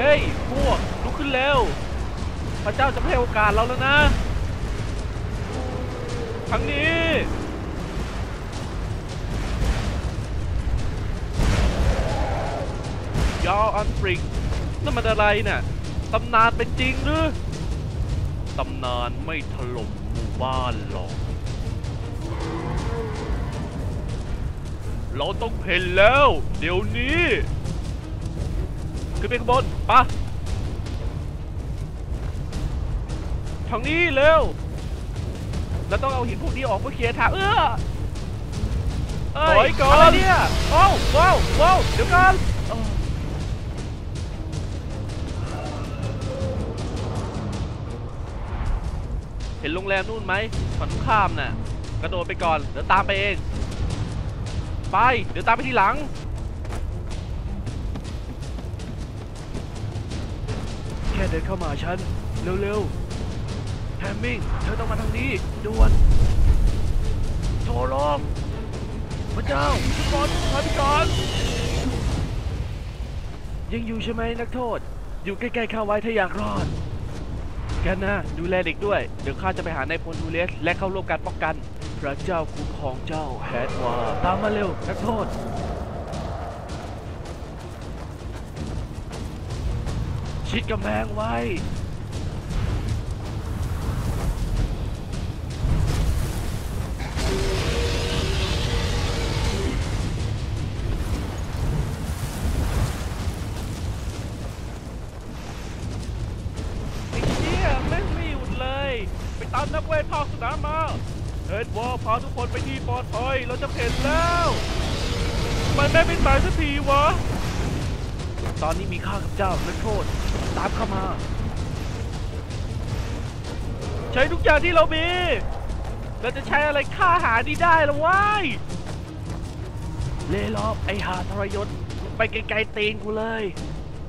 ฮ้ย พวก ลุกขึ้นเร็ว พระเจ้าจะให้โอกาสเราแล้วนะทางนี้ยาวอันฟริกนั่นมันอะไรน่ะตำนานเป็นจริงหรือตำนานไม่ถล่มหมู่บ้านหรอก เราต้องเพ่นแล้ว เดี๋ยวนี้ ขึ้นไปข้างบนปะทางนี้เร็วเราต้องเอาหินพวกนี้ออกเพื่อเคลียร์ทางเออเอ้ถอยก่อนอะไรเนี่ยโอ้าวว้าวว้าวเดี๋ยวก่อนเออเห็นโรงแรมนู่นไหมฝั่งตรงข้ามน่ะ กระโดดไปก่อน เดี๋ยวตามไปเอง ไป เดี๋ยวตามไปทีหลัง ค่เดินเข้ามาฉัน เร็วๆแฮมมิง เธอต้องมาทางนี้ด่วนโทรลงพระเจ้าทุกคนถอยไปก่อนยังอยู่ใช่ไหมนักโทษ อยู่ใกล้ๆข้าไว้ถ้าอยากรอดกันนะดูแลเด็กด้วย เดี๋ยวข้าจะไปหานายพลดูเลส และเข้าร่วมการป้องกัน พระเจ้าคุ้มครองเจ้าแฮดวาตามมาเร็ว นักโทษ ชิดกำแพงไว้ ไอ้เชี่ยแม่งไม่หยุดเลย ไปตามนักเวทภาคสนามมาเฮดวอลพาทุกคนไปที่ปลอดภัยเราจะเห็นแล้ว มันไม่เป็นตายสักทีวะ ตอนนี้มีข้ากับเจ้านักโทษ ตามเข้ามา ใช้ทุกอย่างที่เรามีเราจะใช้อะไรฆ่าหานี้ได้ละวายเลลอบไอหาทรยศไปไกลๆตีนกูเลย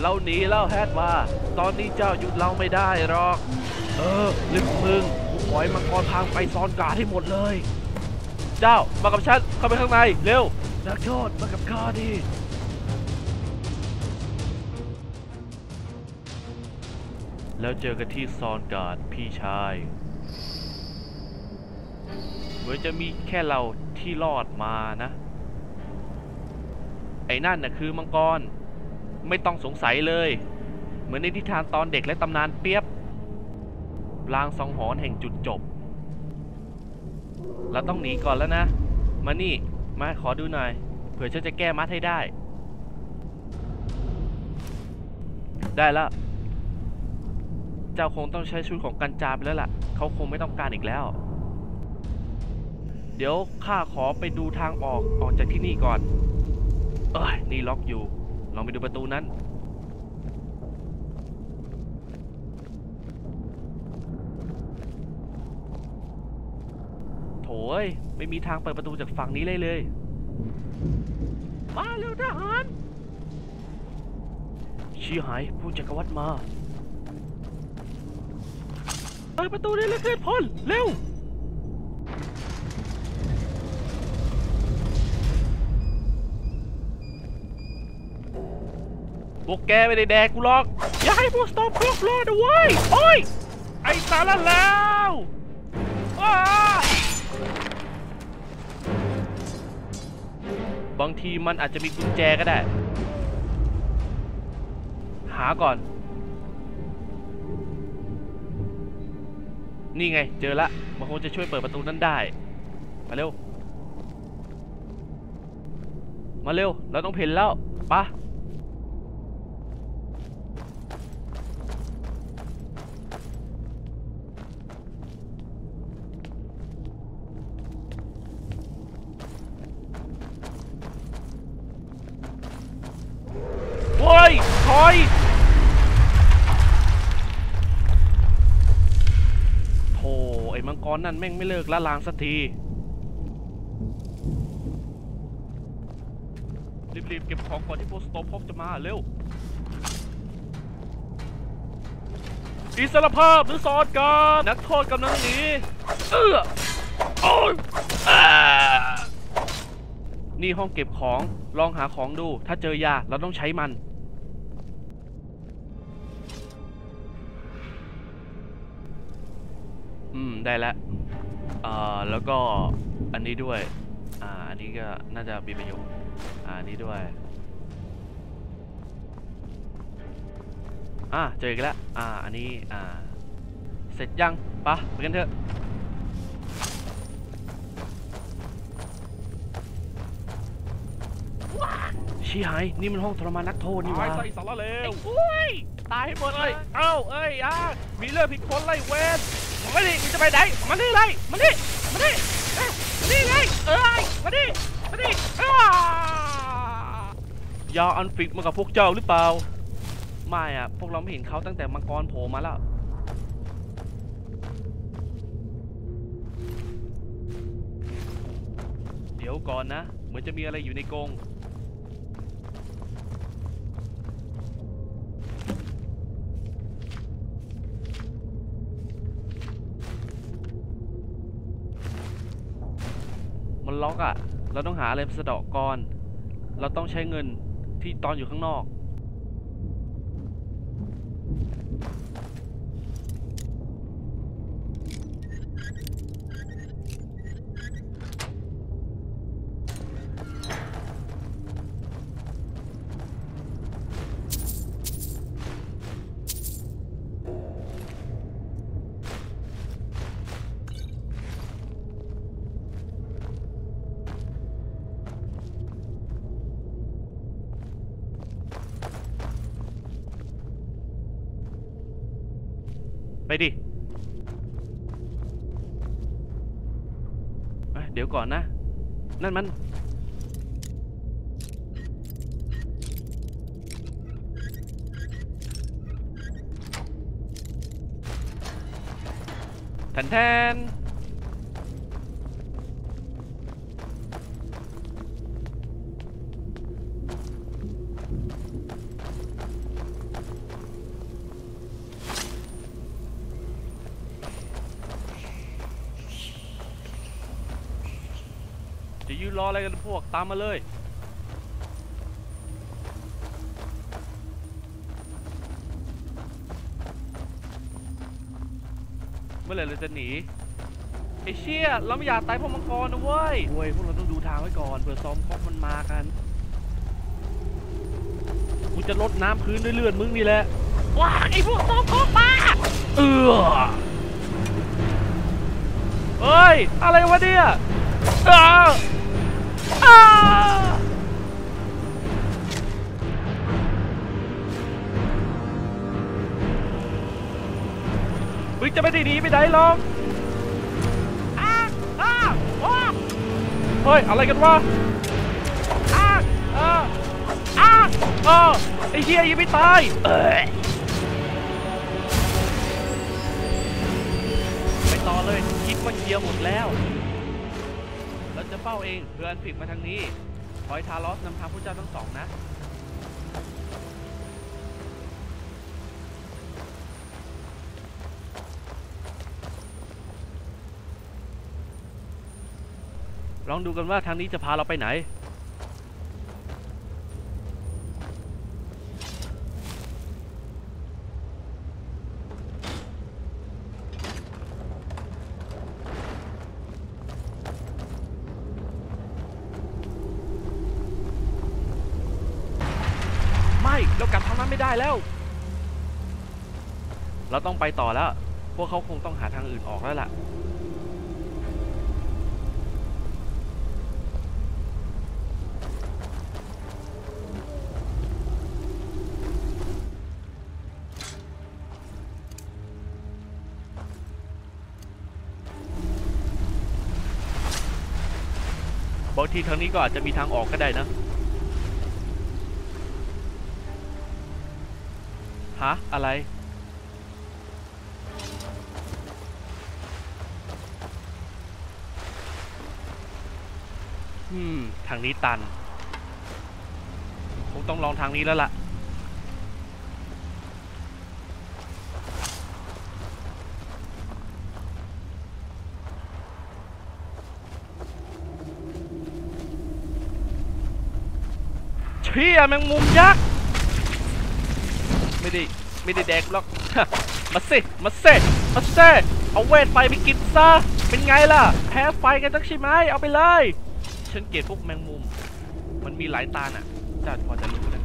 เราหนีแล้วแฮดว่า ตอนนี้เจ้าหยุดเราไม่ได้หรอก เออลึกมึงกูปล่อยมังกรทางไปซ้อนกาให้หมดเลย เจ้ามากับฉันเข้าไปข้างในเร็วนักโทษมากับข้าดิ แล้วเจอกันที่ซอนการ์ดพี่ชาย เหมือนจะมีแค่เราที่รอดมานะ ไอ้นั่นน่ะคือมังกร ไม่ต้องสงสัยเลย เหมือนในนิทานตอนเด็กและตำนานเปียบลางสังหรณ์แห่งจุดจบ เราต้องหนีก่อนแล้วนะ มานี่ มาขอดูหน่อย เผื่อฉันจะแก้มัดให้ได้ ได้แล้ว เจ้าคงต้องใช้ชุดของกันจาไปแล้วล่ะ เขาคงไม่ต้องการอีกแล้ว เดี๋ยวข้าขอไปดูทางออกออกจากที่นี่ก่อน เอ้ยนี่ล็อกอยู่ ลองไปดูประตูนั้น โถยไม่มีทางเปิดประตูจากฝั่งนี้เลยเลย มาเร็วทหารชี้หายผู้จักรวรรดิมา เปิดประตูนี้เลยเกิดพลเร็ว พวกแกไม่ได้แดกกูหรอก อย่าให้พวกสตอมครบรอดนะเว้ย โอ้ย ไอ้สารแล้วอ้าบางทีมันอาจจะมีกุญแจก็ได้ หาก่อน นี่ไง เจอละมันคงจะช่วยเปิดประตูนั้นได้ มาเร็ว มาเร็ว เราต้องเพ่นแล้วปะโว้ยถอย มังกรนั่นแม่งไม่เลิกละลางสักที รีบๆเก็บของก่อนที่พวกสโตมพบจะมาเร็ว อิสรภาพหรือสอดการนักโทษกำลังหนีเอื้อโอ้ยนี่ห้องเก็บของ ลองหาของดู ถ้าเจอยาเราต้องใช้มัน ได้แล้วอ่าแล้วก็อันนี้ด้วย อ่า อันนี้ก็น่าจะมีประโยชน์ อ่า อันนี้ด้วย อ่า เจออีกแล้ว อ่า อันนี้ อ่า เสร็จยังปะไปกันเถอะชี้หาย นี่มันห้องทรมานนักโทษนี่หวะตายซะไอ้สารเลวโอ้ยตายให้หมดเลย เอ้า เอ้ยอ่ามีเรื่องผิดคนไล่เวร มาดิมึงจะไปไหนมาดิเลยมาดิมาดิเอ้ยมาดิไงเอ้ยมาดิมาดิยาอันฟิกมากับพวกเจ้าหรือเปล่า ไม่อะพวกเราไม่เห็นเขาตั้งแต่มังกรโผล่มาแล้วเดี๋ยวก่อนนะ เหมือนจะมีอะไรอยู่ในกรง ล็อกอะ่ะ เราต้องหาอะไรมาสะเดาะก่อน เราต้องใช้เงินที่ตอนอยู่ข้างนอก ดี๋ยวก่อนนะ นั่นมัน แทนแทน กันพวกตามมาเลย เมื่อไหร่เราจะหนีไอ้เชี่ยเราไม่อยากตายเพราะมังกรนะเว้ยเว้ยพวกเราต้องดูทางไว้ก่อนเผื่อซอมคอกมันมากันกูจะลดน้ำพื้นด้วยเลือดมึงนี่แหละว้าไอ้พวกซอมคอกมาเออเฮ้ย อะไรวะเนี่ยอ้า มึงจะไม่ได้หนีไปไหนหรอกเฮ้ย อะไรกันวะอ้าอ้าอ้าอ้าไอ้เหี้ยยังไม่ตายเอ้ยไปต่อเลยคิดว่าเคลียร์หมดแล้ว จะเฝ้าเองเพื่ออันฟิกมาทางนี้คอยทารอสนำทางผู้เจ้าทั้งสองนะลองดูกันว่าทางนี้จะพาเราไปไหน เรากลับทางนั้นไม่ได้แล้ว เราต้องไปต่อแล้ว พวกเขาคงต้องหาทางอื่นออกแล้วล่ะ บางทีทางนี้ก็อาจจะมีทางออกก็ได้นะ ฮะ อะไร อืม ทางนี้ตัน คงต้องลองทางนี้แล้วล่ะ เชี่ยแมงมุมยักษ์ ไม่ได้ไม่ได้แดกหรอก มาสิ มาสิมาสิเอาเวทไฟไปกินซะ เป็นไงล่ะ แพ้ไฟกันตั้งใช่ไหมเอาไปเลย ฉันเกลียดพวกแมงมุม มันมีหลายตาน่ะจ้าพอจะรู้นะ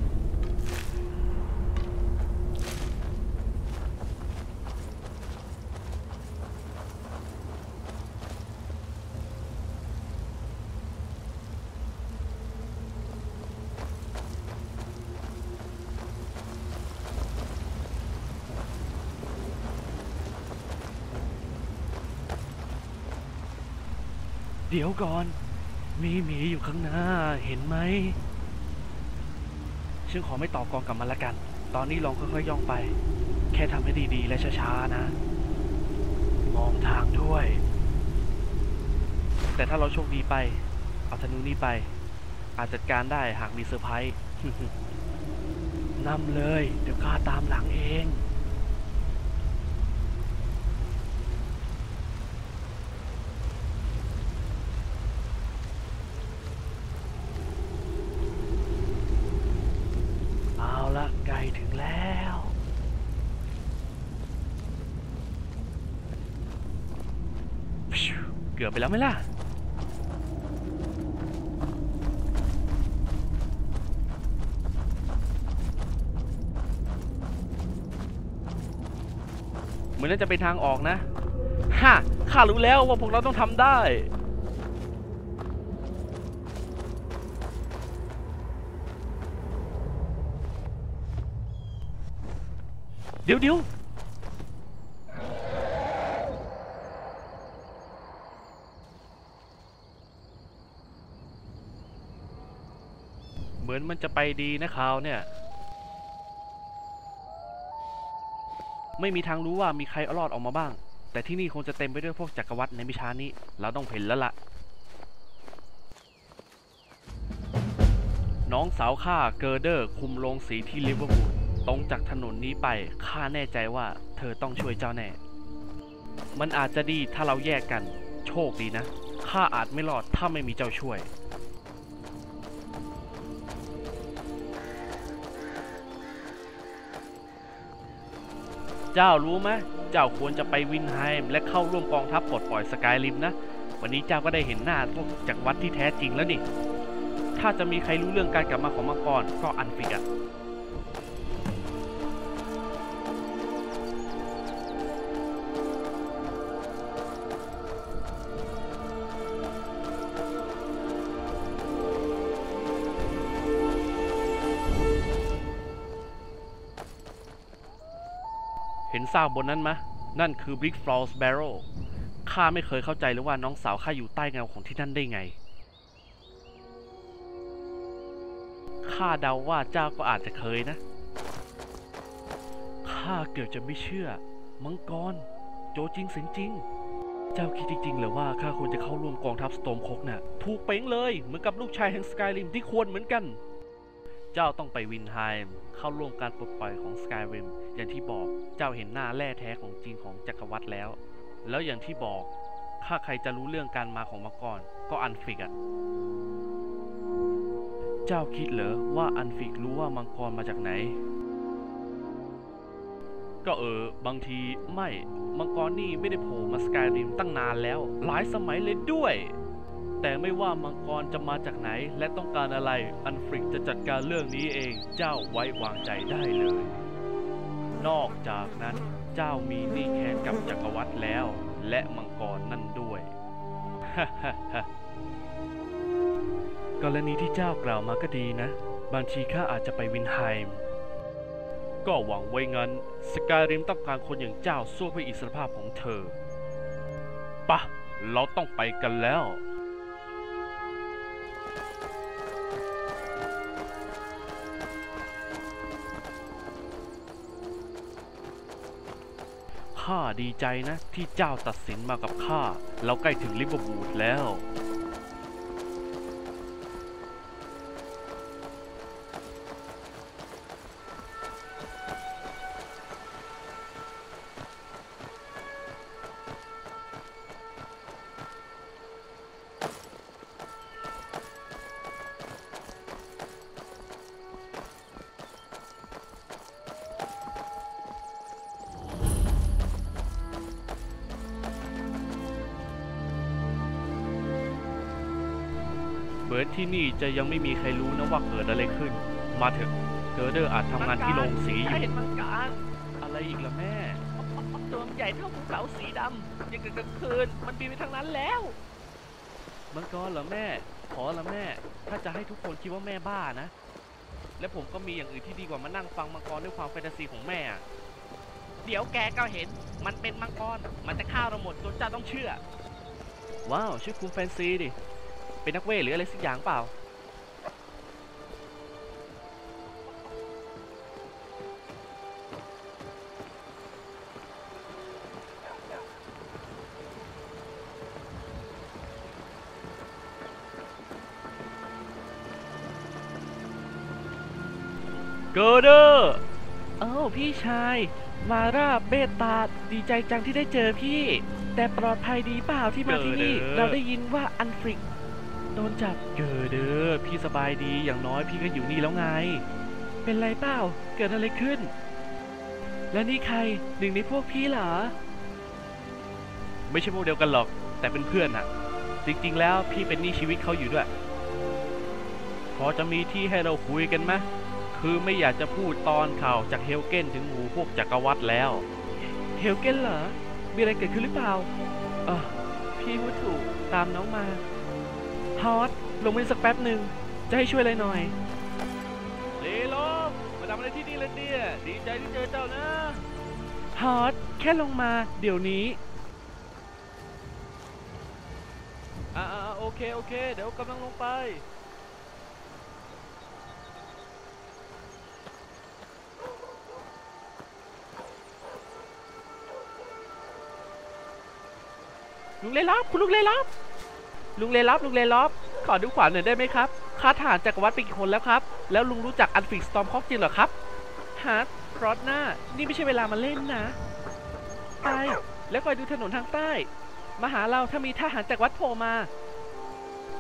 เดี๋ยวก่อน มีหมีอยู่ข้างหน้า เห็นไหมฉันขอไม่ต่อกองกับมันละกัน ตอนนี้ลองค่อยๆย่องไป แค่ทำให้ดีๆ และช้าๆนะ มองทางด้วย แต่ถ้าเราโชคดีไป เอาธนูนี้ไป อาจจัดการได้หากมีเซอร์ไพรส์นำเลย เดี๋ยวข้าตามหลังเอง เอาละใกล้ถึงแล้ว ฟิวเกือบไป แล้วไหมล่ะเหมือนน่าจะเป็นทางออกนะฮ่าข้ารู้แล้วว่าพวกเราต้องทำได้เดี๋ยวเดี๋ยว มันจะไปดีนะคราวเนี่ย ไม่มีทางรู้ว่ามีใครเอารอดออกมาบ้าง แต่ที่นี่คงจะเต็มไปด้วยพวกจักรวรรดิในมิชานี้ เราต้องเห็นแล้วล่ะ น้องสาวข้าเกอร์เดอร์คุมโรงสีที่ลิเวอร์พูลตรงจากถนนนี้ไปข้าแน่ใจว่า เธอต้องช่วยเจ้าแน่ มันอาจจะดีถ้าเราแยกกัน โชคดีนะข้าอาจไม่รอดถ้าไม่มีเจ้าช่วย เจ้ารู้ไหมเจ้าควรจะไปวินไฮม์และเข้าร่วมกองทัพปลดปล่อยสกายริมนะ วันนี้เจ้าก็ได้เห็นหน้าพวกจักรวรรดิที่แท้จริงแล้วนี่ ถ้าจะมีใครรู้เรื่องการกลับมาของมังกรก็อันฟิกอะ ซากบนนั้นมะ นั่นคือ Big Falls Barrow ข้าไม่เคยเข้าใจเลยว่าน้องสาวข้าอยู่ใต้เงาของที่นั่นได้ไง ข้าเดาว่าเจ้าก็อาจจะเคยนะ ข้าเกือบจะไม่เชื่อ มังกร โจจริงเสียงจริง เจ้าคิดจริงๆหรือว่าข้าควรจะเข้าร่วมกองทัพสโตมคกน่ะ ถูกเป้งเลย เหมือนกับลูกชายแห่งสกายริมที่ควรเหมือนกัน เจ้าต้องไปวินไฮม์เข้าร่วมการปลดปล่อยของสกายริมอย่างที่บอกเจ้าเห็นหน้าแร่แท้ของจริงของจักรวรรดิแล้ว แล้วอย่างที่บอกถ้าใครจะรู้เรื่องการมาของมังกรก็อันฟิกอะเจ้าคิดเหรอว่าอันฟิกรู้ว่ามังกรมาจากไหน ก็เออบางทีไม่มังกรนี่ไม่ได้โผล่มาสกายริมตั้งนานแล้ว หลายสมัยเลยด้วย แต่ไม่ว่ามังกรจะมาจากไหนและต้องการอะไร อันฟริกจะจัดการเรื่องนี้เอง เจ้าไว้วางใจได้เลย นอกจากนั้นเจ้ามีหนี้แค้นกับจักรวรรดิแล้ว และมังกรนั่นด้วย กรณีที่เจ้ากล่าวมาก็ดีนะ บางทีข้าอาจจะไปวินไฮม์ก็หวังไว้งั้น สกายริมต้องการคนอย่างเจ้าสู้เพื่ออิสรภาพของเธอปะเราต้องไปกันแล้ว ข้าดีใจนะที่เจ้าตัดสินมากับข้า เราใกล้ถึงลิเวอร์พูลแล้ว มือนที่นี่จะยังไม่มีใครรู้นะว่าเกิดอะไรขึ้น มาเถอะเกอร์เดอร์อาจทำงานที่โรงสีอยู่ เห็นมังกรอะไรอีกล่ะแม่ ตัวมันใหญ่เท่าภูเขาสีดำยังกับกลางคืน มันบินไปทางนั้นแล้ว มังกรเหรอแม่ ขอละแม่ ถ้าจะให้ทุกคนคิดว่าแม่บ้านะ และผมก็มีอย่างอื่นที่ดีกว่ามานั่งฟังมังกรด้วยความแฟนตาซีของแม่อะเดี๋ยวแกก็เห็น มันเป็นมังกร มันจะฆ่าเราหมดจนเจ้าต้องเชื่อ ว้าวชื่อคุณแฟนซีดิ เป็นนักเวทหรืออะไรสักอย่างเปล่า เกอร์เดอร์เอ้าพี่ชาย มาราเบตาดีใจจังที่ได้เจอพี่ แต่ปลอดภัยดีเปล่าที่มาที่นี่ เกอร์เดอร์ เราได้ยินว่าอันฟริก โดนจับเกอร์เดอร์พี่สบายดีอย่างน้อยพี่ก็อยู่นี่แล้วไง เป็นไรเปล่าเกิดอะไรขึ้น แล้วนี่ใครหนึ่งในพวกพี่เหรอ ไม่ใช่พวกเดียวกันหรอก แต่เป็นเพื่อนอะจริงๆแล้วพี่เป็นหนี้ชีวิตเขาอยู่ด้วย พอจะมีที่ให้เราคุยกันไหมคือไม่อยากจะพูดตอนข่าวจากเฮลเกนถึงหูพวกจักรวรรดิแล้ว เฮลเกนเหรอ มีอะไรเกิดขึ้นหรือเปล่าเออพี่พูดถูกตามน้องมา ฮอตลงมาสักแป๊บหนึ่งจะให้ช่วยอะไรหน่อยเลโลมาทำอะไรที่นี่เลยเนี่ยดีใจที่เจอเจ้านะฮอตแค่ลงมาเดี๋ยวนี้อ่าโอเคโอเค เดี๋ยวกำลังลงไปลุงเลลับคุณลุงเลลับ ลุงเลลับลุงเลลับขอดูขวานหน่อยได้ไหมครับข้าทหารจักรวรรดิไปกี่คนแล้วครับ แล้วลุงรู้จักอันฟิกสตอมคอกจริงเหรอครับฮาร์ดรอดหน้า นี่ไม่ใช่เวลามาเล่นนะ ไป แล้วคอยดูถนนทางใต้ มาหาเราถ้ามีทหารจักรวรรดิโผล่มา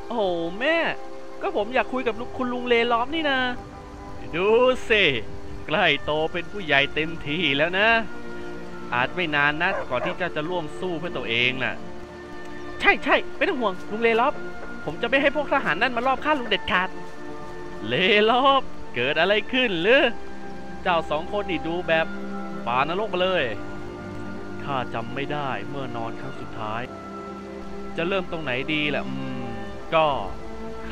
โอ้แม่ ก็ผมอยากคุยกับลุงคุณลุงเลลอฟนี่นะ ดูสิใกล้โตเป็นผู้ใหญ่เต็มทีแล้วนะ อาจไม่นานนะก่อนที่เจะจะร่วมสู้เพื่อตัวเองน่ะ ใช่ใช่ไม่ต้องห่วงลุงเลลอบ ผมจะไม่ให้พวกทหารนั่นมารอบฆ่าลุงเด็ดขาด เลลอบเกิดอะไรขึ้นหรือ เจ้าสองคนนี่ดูแบบป่านรกมาเลยข้าจำไม่ได้เมื่อนอนครั้งสุดท้าย จะเริ่มตรงไหนดีแหละอืมก็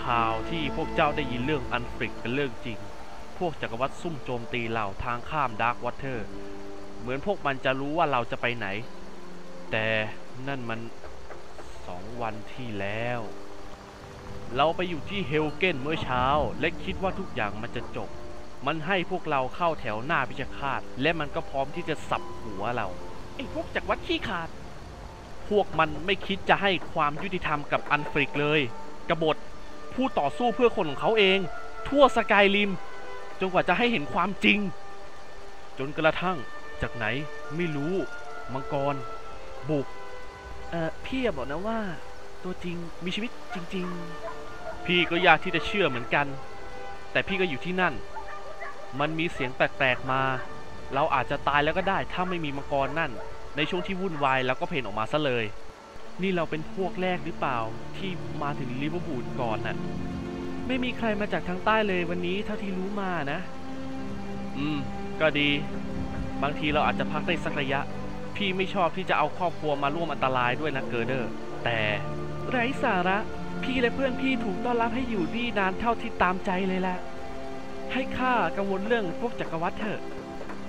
ข่าวที่พวกเจ้าได้ยินเรื่องอันฟริกเป็นเรื่องจริง พวกจักรวรรดิซุ่มโจมตีเราทางข้ามดาร์กวอเตอร์ เหมือนพวกมันจะรู้ว่าเราจะไปไหน แต่นั่นมัน สองวันที่แล้ว เราไปอยู่ที่เฮลเกนเมื่อเช้า และคิดว่าทุกอย่างมันจะจบ มันให้พวกเราเข้าแถวหน้าพิชคาต และมันก็พร้อมที่จะสับหัวเราไอ้พวกจักวรรดิขี้ขาด พวกมันไม่คิดจะให้ความยุติธรรมกับอันฟริกเลยกบฏผู้ต่อสู้เพื่อคนของเขาเอง ทั่วสกายริม จนกว่าจะให้เห็นความจริง จนกระทั่งจากไหนไม่รู้ มังกร บุก อ่อพี่อย่าบอกนะว่า ตัวจริงมีชีวิตจริง ๆ พี่ก็ยากที่จะเชื่อเหมือนกัน แต่พี่ก็อยู่ที่นั่น มันมีเสียงแปลกๆมา เราอาจจะตายแล้วก็ได้ถ้าไม่มีมังกรนั่น ในช่วงที่วุ่นวายแล้วก็เพนออกมาซะเลย นี่เราเป็นพวกแรกหรือเปล่าที่มาถึงลิเวอร์พูลก่อนน่ะไม่มีใครมาจากทางใต้เลยวันนี้เท่าที่รู้มานะ อืม ก็ดี บางทีเราอาจจะพักได้สักระยะ พี่ไม่ชอบที่จะเอาครอบครัวมาร่วมอันตรายด้วยนะเกอร์เดอร์ แต่ไร้สาระ พี่และเพื่อนพี่ถูกต้อนรับให้อยู่นี่นานเท่าที่ตามใจเลยละให้ข้ากังวลเรื่องพวกจักรวรรดิเถอะ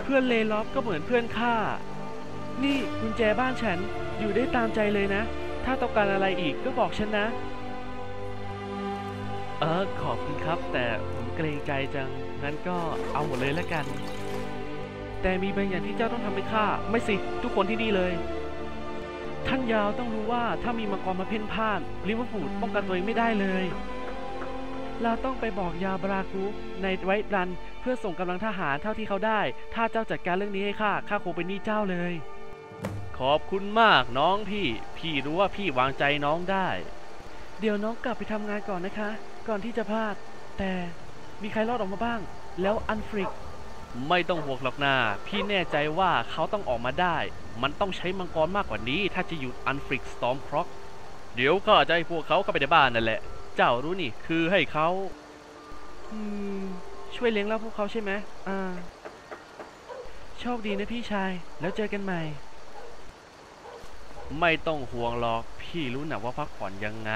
เพื่อนเลลอฟก็เหมือนเพื่อนข้า นี่กุญแจบ้านฉันอยู่ได้ตามใจเลยนะ ถ้าต้องการอะไรอีกก็บอกฉันนะ เออขอบคุณครับ แต่ผมเกรงใจจัง งั้นก็เอาหมดเลยละกัน แต่มีบางอย่างที่เจ้าต้องทำให้ข้าไม่สิ ทุกคนที่นี่เลย ท่านยาวต้องรู้ว่าถ้ามีมังกรมาเพ่นพ่านลิเวอร์พูลป้องกันตัวเองไม่ได้เลย เราต้องไปบอกยาบรากูในไวท์รัน เพื่อส่งกำลังทหารเท่าที่เขาได้ ถ้าเจ้าจัดการเรื่องนี้ให้ข้าข้าคงเป็นหนี้เจ้าเลย ขอบคุณมากน้องพี่ พี่รู้ว่าพี่วางใจน้องได้ เดี๋ยวน้องกลับไปทำงานก่อนนะคะ ก่อนที่จะพลาด แต่มีใครรอดออกมาบ้าง แล้วอันฟริก ไม่ต้องห่วงหรอกนาพี่แน่ใจว่าเขาต้องออกมาได้ มันต้องใช้มังกรมากกว่านี้ ถ้าจะหยุดอันฟริกสตอมคร็อกเดี๋ยวก็จะให้พวกเขาเข้าไปในบ้านนั่นแหละ เจ้ารู้นี่คือให้เขาช่วยเลี้ยงเล่าพวกเขาใช่ไหมอ่า โชคดีนะพี่ชาย แล้วเจอกันใหม่ ไม่ต้องห่วงหรอก พี่รู้นะว่าพักผ่อนยังไง